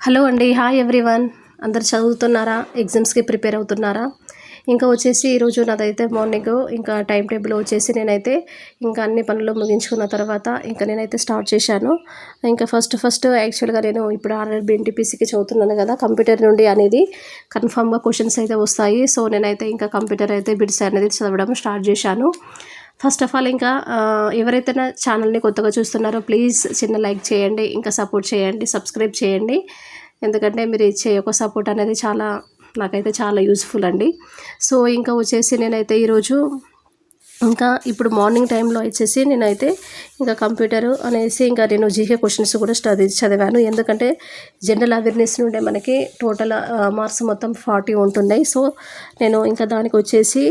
Hello అండి hi everyone. అందరు చదువుతున్నారా? ఎగ్జామ్స్కి ప్రిపేర్ అవుతున్నారా? ఇంకా వచ్చేసి ఈరోజు నాదైతే మార్నింగ్ ఇంకా టైం టేబుల్ వచ్చేసి నేనైతే ఇంకా అన్ని పనులు ముగించుకున్న తర్వాత ఇంకా నేనైతే స్టార్ట్ చేశాను. ఇంకా ఫస్ట్ ఫస్ట్ యాక్చువల్గా నేను ఇప్పుడు ఆర్ఆర్బి ఎన్టీపీసీకి చదువుతున్నాను కదా కంప్యూటర్ నుండి అనేది కన్ఫామ్గా క్వశ్చన్స్ అయితే వస్తాయి. సో నేనైతే ఇంకా కంప్యూటర్ అయితే బిడ్స్ అనేది చదవడం స్టార్ట్ చేశాను. ఫస్ట్ ఆఫ్ ఆల్ ఇంకా ఎవరైతే నా ఛానల్ని కొత్తగా చూస్తున్నారో ప్లీజ్ చిన్న లైక్ చేయండి ఇంకా సపోర్ట్ చేయండి సబ్స్క్రైబ్ చేయండి. ఎందుకంటే మీరు ఇచ్చే ఒక సపోర్ట్ అనేది చాలా నాకైతే చాలా యూస్ఫుల్ అండి. సో ఇంకా వచ్చేసి నేనైతే ఈరోజు ఇంకా ఇప్పుడు మార్నింగ్ టైంలో వచ్చేసి నేనైతే ఇంకా కంప్యూటర్ అనేసి ఇంకా నేను జీకే క్వశ్చన్స్ కూడా స్టడీ చదివాను. ఎందుకంటే జనరల్ అవేర్నెస్ నుండే మనకి టోటల్ మార్క్స్ మొత్తం ఫార్టీ ఉంటున్నాయి. సో నేను ఇంకా దానికి వచ్చేసి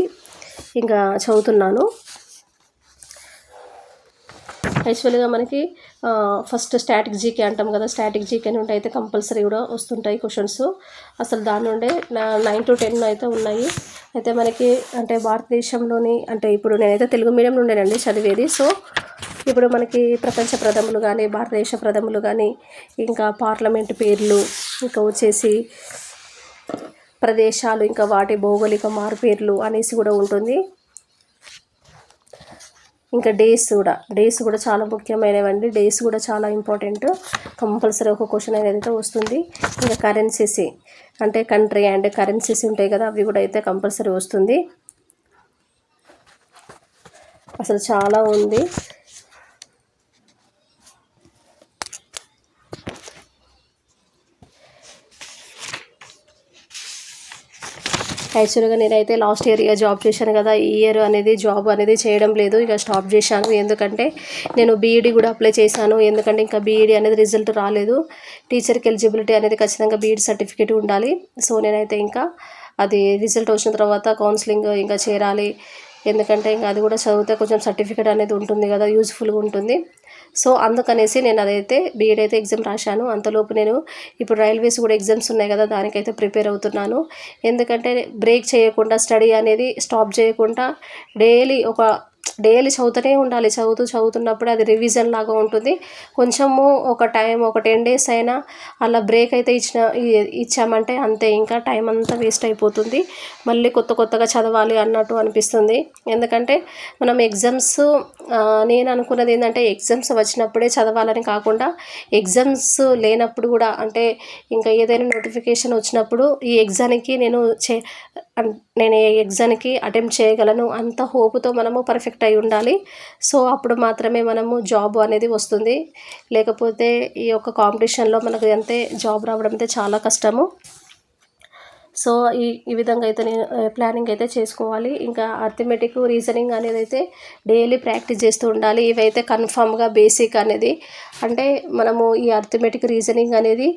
ఇంకా చదువుతున్నాను. యాక్చువల్గా మనకి ఫస్ట్ స్టాటిక్ జీకే అంటాం కదా స్టాటిక్ జీకే నుండి అయితే కంపల్సరీ కూడా వస్తుంటాయి క్వశ్చన్స్. అసలు దాని నుండే నైన్ టు టెన్ అయితే ఉన్నాయి. అయితే మనకి అంటే భారతదేశంలోని అంటే ఇప్పుడు నేనైతే తెలుగు మీడియం నుండేనండి చదివేది. సో ఇప్పుడు మనకి ప్రపంచ ప్రథములు కానీ భారతదేశ ప్రథములు కానీ ఇంకా పార్లమెంట్ పేర్లు ఇంకా వచ్చేసి ప్రదేశాలు ఇంకా వాటి భౌగోళిక మారుపేర్లు అనేసి కూడా ఉంటుంది. ఇంకా డేస్ కూడా డేస్ కూడా చాలా ముఖ్యమైనవండి. డేస్ కూడా చాలా ఇంపార్టెంట్. కంపల్సరీ ఒక క్వశ్చన్ అనేది అయితే వస్తుంది. ఇంకా కరెన్సీస్ అంటే కంట్రీ అండ్ కరెన్సీస్ ఉంటాయి కదా అవి కూడా అయితే కంపల్సరీ వస్తుంది. అసలు చాలా ఉంది. యాక్చువల్గా నేనైతే లాస్ట్ ఇయర్ ఇక జాబ్ చేశాను కదా ఈ ఇయర్ అనేది జాబ్ అనేది చేయడం లేదు ఇక స్టాప్ చేశాను. ఎందుకంటే నేను బీఈడి కూడా అప్లై చేశాను. ఎందుకంటే ఇంకా బీఈడి అనేది రిజల్ట్ రాలేదు. టీచర్కి ఎలిజిబిలిటీ అనేది ఖచ్చితంగా బీఈడి సర్టిఫికేట్ ఉండాలి. సో నేనైతే ఇంకా అది రిజల్ట్ వచ్చిన తర్వాత కౌన్సిలింగ్ ఇంకా చేరాలి. ఎందుకంటే ఇంకా అది కూడా చదివితే కొంచెం సర్టిఫికేట్ అనేది ఉంటుంది కదా యూజ్ఫుల్గా ఉంటుంది. సో అందుకనేసి నేను అదైతే బీఎడ్ అయితే ఎగ్జామ్ రాశాను. అంతలోపు నేను ఇప్పుడు రైల్వేస్ కూడా ఎగ్జామ్స్ ఉన్నాయి కదా దానికైతే ప్రిపేర్ అవుతున్నాను. ఎందుకంటే బ్రేక్ చేయకుండా స్టడీ అనేది స్టాప్ చేయకుండా డైలీ ఒక డైలీ చదువుతూనే ఉండాలి. చదువుతూ చదువుతున్నప్పుడు అది రివిజన్ లాగా ఉంటుంది. కొంచెము ఒక టైం ఒక టెన్ డేస్ అయినా అలా బ్రేక్ అయితే ఇచ్చిన ఇచ్చామంటే అంతే. ఇంకా టైం అంతా వేస్ట్ అయిపోతుంది. మళ్ళీ కొత్త కొత్తగా చదవాలి అన్నట్టు అనిపిస్తుంది. ఎందుకంటే మనం ఎగ్జామ్స్ నేను అనుకున్నది ఏంటంటే ఎగ్జామ్స్ వచ్చినప్పుడే చదవాలని కాకుండా ఎగ్జామ్స్ లేనప్పుడు కూడా అంటే ఇంకా ఏదైనా నోటిఫికేషన్ వచ్చినప్పుడు ఈ ఎగ్జామ్కి నేను చే అన్- నేను ఈ ఎగ్జామ్కి అటెంప్ట్ చేయగలను. అంత హోప్తో మనము పర్ఫెక్ట్ అయి ఉండాలి. సో అప్పుడు మాత్రమే మనము జాబ్ అనేది వస్తుంది. లేకపోతే ఈ యొక్క కాంపిటీషన్లో మనకు అంతే జాబ్ రావడం అయితే చాలా కష్టము. సో ఈ ఈ విధంగా అయితే నేను ప్లానింగ్ అయితే చేసుకోవాలి. ఇంకా అర్థమెటిక్ రీజనింగ్ అనేది అయితే డైలీ ప్రాక్టీస్ చేస్తూ ఉండాలి. ఇవైతే కన్ఫామ్గా బేసిక్ అనేది. అంటే మనము ఈ అర్థమెటిక్ రీజనింగ్ అనేది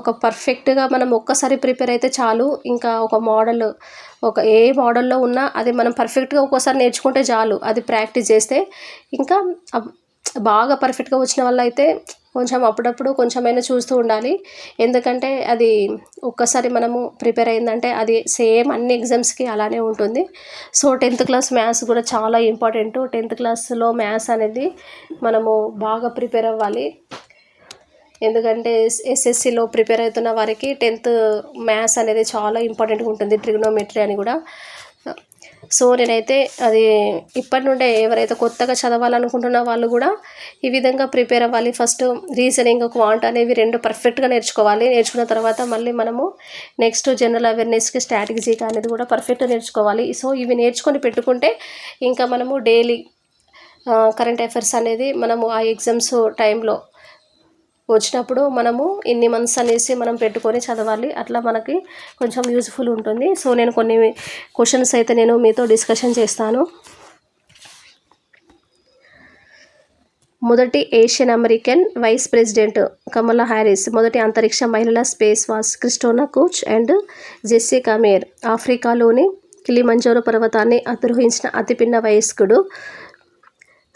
ఒక పర్ఫెక్ట్గా మనం ఒక్కసారి ప్రిపేర్ అయితే చాలు. ఇంకా ఒక మోడల్ ఒక ఏ మోడల్లో ఉన్నా అది మనం పర్ఫెక్ట్గా ఒక్కోసారి నేర్చుకుంటే చాలు. అది ప్రాక్టీస్ చేస్తే ఇంకా అబ్- బాగా పర్ఫెక్ట్గా వచ్చిన వల్ల అయితే కొంచెం అప్పుడప్పుడు కొంచెమైనా చూస్తూ ఉండాలి. ఎందుకంటే అది ఒక్కసారి మనము ప్రిపేర్ అయిందంటే అది సేమ్ అన్ని ఎగ్జామ్స్కి అలానే ఉంటుంది. సో టెన్త్ క్లాస్ మ్యాథ్స్ కూడా చాలా ఇంపార్టెంట్. టెన్త్ క్లాస్లో మ్యాథ్స్ అనేది మనము బాగా ప్రిపేర్ అవ్వాలి. ఎందుకంటే ఎస్ఎస్సిలో ప్రిపేర్ అవుతున్న వారికి టెన్త్ మ్యాథ్స్ అనేది చాలా ఇంపార్టెంట్గా ఉంటుంది. ట్రిగ్నోమెట్రీ అని కూడా. సో నేనైతే అది ఇప్పటి నుండే ఎవరైతే కొత్తగా చదవాలనుకుంటున్న వాళ్ళు కూడా ఈ విధంగా ప్రిపేర్ అవ్వాలి. ఫస్ట్ రీజనింగ్ క్వాంట్ అనేవి రెండు పర్ఫెక్ట్గా నేర్చుకోవాలి. నేర్చుకున్న తర్వాత మళ్ళీ మనము నెక్స్ట్ జనరల్ అవేర్నెస్కి స్ట్రాటజీకి అనేది కూడా పర్ఫెక్ట్గా నేర్చుకోవాలి. సో ఇవి నేర్చుకొని పెట్టుకుంటే ఇంకా మనము డైలీ కరెంట్ అఫైర్స్ అనేది మనము ఆ ఎగ్జామ్స్ టైంలో వచ్చినప్పుడు మనము ఇన్ని మంత్స్ అనేసి మనం పెట్టుకొని చదవాలి. అట్లా మనకి కొంచెం యూజ్ఫుల్ ఉంటుంది. సో నేను కొన్ని క్వశ్చన్స్ అయితే నేను మీతో డిస్కషన్ చేస్తాను. మొదటి Asian American vice president Kamala Harris మొదటి అంతరిక్ష మహిళల స్పేస్ వాస్ క్రిస్టోనా కూచ్ అండ్ జెస్సీ కమేర్ ఆఫ్రికాలోని కిలిమంజోరో పర్వతాన్ని అధిరోహించిన అతిపిన్న వయస్కుడు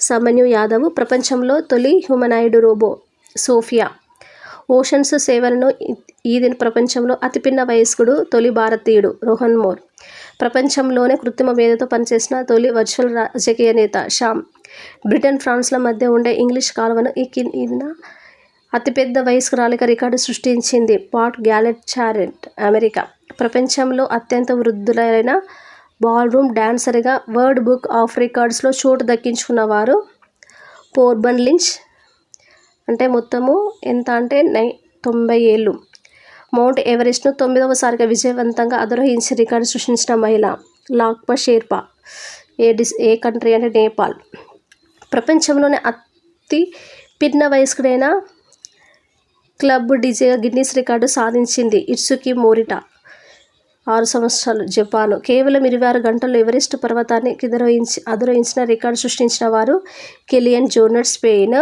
సమన్యు యాదవ్ ప్రపంచంలో తొలి హ్యూమనాయిడ్ రోబో సోఫియా. ఓషన్స్ సేవలను ఈ- దిన ప్రపంచంలో అతిపిన్న వయస్కుడు తొలి భారతీయుడు రోహన్ మోర్. ప్రపంచంలోనే కృత్రిమ మేధతో పనిచేసిన తొలి వర్చువల్ రాజకీయ నేత షామ్. బ్రిటన్ ఫ్రాన్స్ల మధ్య ఉండే ఇంగ్లీష్ కాలువను ఈ కింద అతిపెద్ద వయస్కురాలిగా రికార్డు సృష్టించింది పాట్ గ్యాలెట్ చారెట్ అమెరికా. ప్రపంచంలో అత్యంత వృద్ధులైన బాల్రూమ్ డాన్సర్గా వరల్డ్ బుక్ ఆఫ్ రికార్డ్స్లో చోటు దక్కించుకున్నవారు పోర్బన్ లించ్ అంటే మొత్తము ఎంత అంటే నై తొంభై ఏళ్ళు. మౌంట్ ఎవరెస్ట్ను తొమ్మిదవసారిగా విజయవంతంగా అధిరోహించి రికార్డు సృష్టించిన మహిళ లాక్పా షేర్పా ఏ డిస్ ఏ కంట్రీ అంటే నేపాల్. ప్రపంచంలోనే అతి పిన్న వయస్కుడైన క్లబ్ డిజేగా గిన్నీస్ రికార్డు సాధించింది ఇట్సుకి మోరిటా. ఆరు సంవత్సరాలు జపాను. కేవలం ఇరవై ఆరు గంటల్లో ఎవరెస్ట్ పర్వతాన్ని అధిరోహించి అధిరోహించిన రికార్డు సృష్టించిన వారు కెలియన్ జోనర్ స్పెయిన్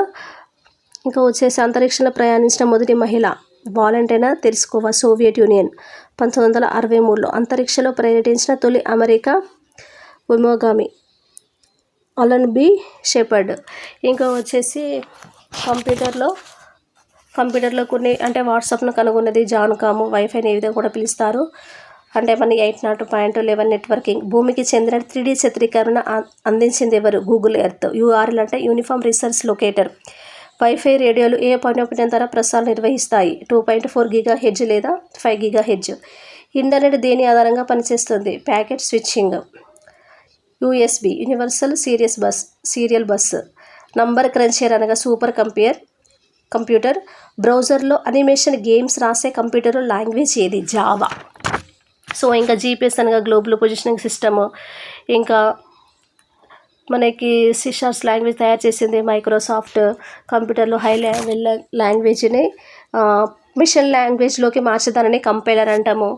ఇంకా వచ్చేసి అంతరిక్షంలో ప్రయాణించిన మొదటి మహిళ వాలంటైనా తెలుసుకోవా? Soviet Union. పంతొమ్మిది వందల అరవై మూడులో అంతరిక్షంలో పర్యటించిన తొలి అమెరికా ఉమోగామి అలన్ బి షెపర్డ్. ఇంకా వచ్చేసి కంప్యూటర్లో కంప్యూటర్లో కొన్ని అంటే వాట్సాప్ను కనుగొన్నది జాన్కాము వైఫైని ఏ విధంగా కూడా పిలుస్తారు? అంటే మన eight nought point eleven networking. భూమికి చెందిన త్రీ డీ చిత్రీకరణ అందించింది ఎవరు? Google Earth. యూఆర్ఎల్ అంటే యూనిఫామ్ రీసెర్చ్ లొకేటర్. వైఫై రేడియోలు ఏ పౌనపుణ్యం ధర ప్రసారం నిర్వహిస్తాయి? Two point four giga hertz లేదా ఫైవ్ గిగా హెడ్జ్ ఇంటర్నెట్ దేని ఆధారంగా పనిచేస్తుంది? Packet switching. USB universal serious bus serial bus. Number cruncher అనగా సూపర్ కంప్యూటర్ కంప్యూటర్. బ్రౌజర్లో అనిమేషన్ గేమ్స్ రాసే కంప్యూటర్ లాంగ్వేజ్ ఏది? జావా. సో ఇంకా జీపీఎస్ అనగా గ్లోబల్ పొజిషనింగ్ సిస్టమ్. ఇంకా మనకి సిషార్స్ లాంగ్వేజ్ తయారు చేసింది మైక్రోసాఫ్ట్ కంప్యూటర్లో హై లెవెల్ లాంగ్వేజ్ని మిషన్ లాంగ్వేజ్లోకి మార్చదానని కంపైలర్ అంటాము.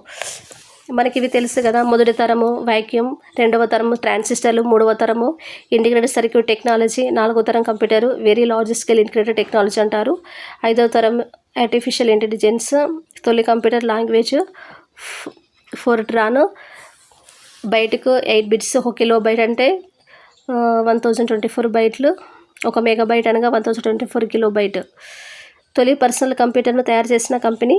మనకి ఇవి తెలుసు కదా మొదటి తరము వాక్యూమ్ రెండవ తరము ట్రాన్సిస్టర్లు మూడవ తరము ఇంటిగ్రేటెడ్ సర్క్యూట్ టెక్నాలజీ నాలుగవ తరం computer very large scale integrated technology అంటారు. ఐదవ తరం ఆర్టిఫిషియల్ ఇంటెలిజెన్స్ తొలి కంప్యూటర్ లాంగ్వేజ్ ఫోర్ట్రాన్ బయటకు ఎయిట్ బిట్స్ ఒక కిలో బైట్ అంటే వన్ థౌజండ్ ట్వంటీ ఫోర్ బైట్లు ఒక మెగా బైట్ అనగా one thousand twenty four kilo byte. తొలి పర్సనల్ కంప్యూటర్ను తయారు చేసిన కంపెనీ